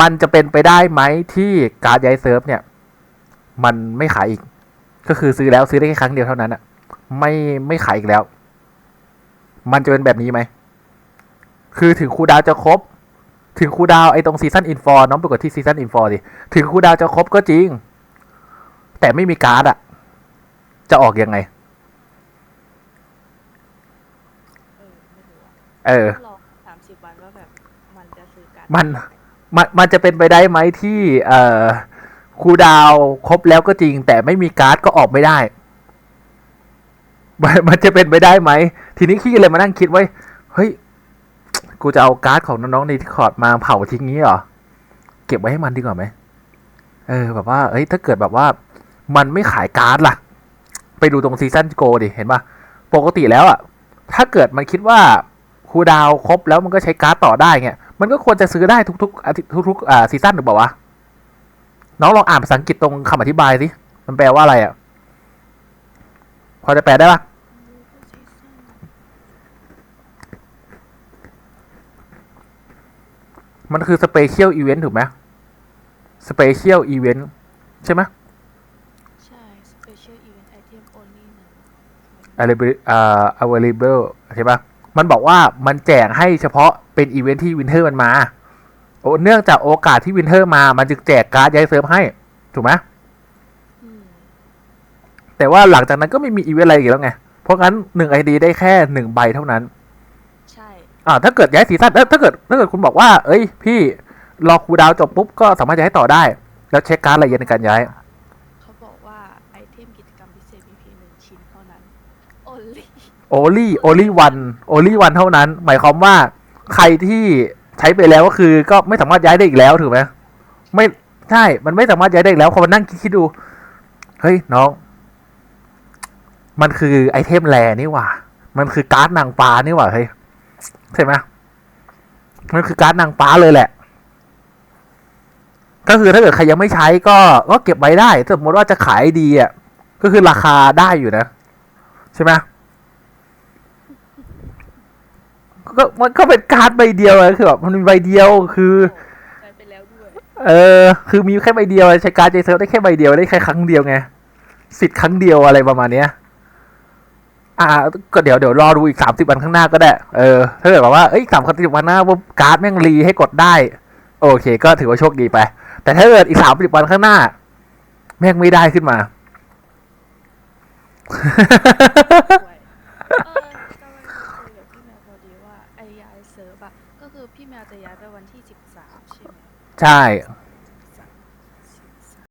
มันจะเป็นไปได้ไหมที่การย้ายเซิร์ฟเนี่ย มันไม่ขายอีก ก็คือซื้อแล้วซื้อได้แค่ครั้งเดียวเท่านั้นอะไม่ไม่ขายอีกแล้ว มันจะเป็นแบบนี้ไหม คือถึงครูดาวจะครบ ถึงครูดาวไอ้ตรงซีซันอินฟอร์น้องไปกดที่ซีซันอินฟอร์ดิถึงครูดาวจะครบก็จริง แต่ไม่มีการ์ดอะจะออกยังไง เออไม่รู้อะเออรอสามสิบวันว่าแบบมันจะซื้อกัน มัน มันมันจะเป็นไปได้ไหมที่เอ่อครูดาวครบแล้วก็จริง แต่ไม่มีการ์ดก็ออกไม่ได้มันมันจะเป็นไปได้ไหม ทีนี้ขี้เลยมานั่งคิดไว้ เฮ้ย กูจะเอาการ์ดของน้องๆในที่คอร์ดมาเผาทิ้งงี้เหรอ เก็บไว้ให้มันดีกว่าไหม เออ แบบว่า เอ้ย ถ้าเกิดแบบว่า มันไม่ขายการ์ดล่ะ ไปดูตรงซีซันโกดิ เห็นปะปกติแล้วอะถ้าเกิดมันคิดว่าครูดาวครบแล้วมันก็ใช้การ์ดต่อได้เงี้ย มันก็ควรจะซื้อได้ทุกๆอาทิตย์ทุกๆอ่าซีซั่นหรือเปล่าวะน้องลองอ่านภาษาอังกฤษตรงคำอธิบายสิมันแปลว่าอะไรอะพอจะแปลได้ปะมันคือสเปเชียลอีเวนต์ถูกไหมสเปเชียลอีเวนต์ใช่ไหมใช่ special event item only นะ available อ่า available ใช่ปะ มันบอกว่ามันแจกให้เฉพาะเป็นอีเวนท์ที่วินเทอร์มันมาโอ้เนื่องจากโอกาสที่วินเทอร์มา มันจึงแจกการ์ดย้ายเซิร์ฟให้ ถูกไหมอืมแต่ว่าหลังจากนั้นก็ไม่มีอีเวนต์อะไรอีกแล้วไง เพราะงั้นหนึ่งไอดีได้แค่หนึ่งใบเท่านั้น ใช่ อ่า ถ้าเกิดย้ายซีซั่นเอ้ยถ้าเกิดถ้าเกิดคุณบอกว่า เอ้ย พี่รอครูดาวจบปุ๊บก็สามารถย้ายต่อได้ แล้วเช็คการ์ดละเอียดในการย้าย เขาบอกว่าไอเทมกิจกรรมพิเศษมีเพียงหนึ่งชิ้นเท่านั้น only โอลี่โอลี่วันโอลี่วันเท่านั้น หมายความว่าใครที่ใช้ไปแล้วก็คือ ก็ไม่สามารถย้ายได้อีกแล้วถูกไหมไม่ใช่ มันไม่สามารถย้ายได้อีกแล้วพอมานั่งคิดดู เฮ้ยน้อง มันคือไอเทมแรนี่หว่า มันคือการ์ดนางฟ้านี่หว่าเฮ้ยใช่ไหมมันคือการ์ดนางฟ้าเลยแหละก็คือถ้าเกิดใครยังไม่ใช้ก็ก็เก็บไว้ได้สมมติว่าจะขายดีอะก็คือราคาได้อยู่นะ ใช่ไหม ก็มันก็เป็นการ์ดใบเดียวอะคือแบบมันมีใบเดียวคือใช้ไปแล้วด้วยเออ คือมีแค่ใบเดียวใช้การ์ดเจเซิร์ฟได้แค่ใบเดียวได้แค่ครั้งเดียวไงสิทธิ์ครั้งเดียวอะไรประมาณเนี้ย อ่า ก็เดี๋ยวเดี๋ยวรอดูอีกสามสิบวันข้างหน้าก็ได้ เออ ถ้าเกิดแบบว่าเอ้ยสามสิบวันหน้าว่าการ์ดแม่งรีให้กดได้ โอเค ก็ถือว่าโชคดีไป แต่ถ้าเกิดอีกสามสิบวันข้างหน้า แม่งไม่ได้ขึ้นมา ก็คือพี่แมวจะย้ายไปวันที่สิบสามใช่ไหมใช่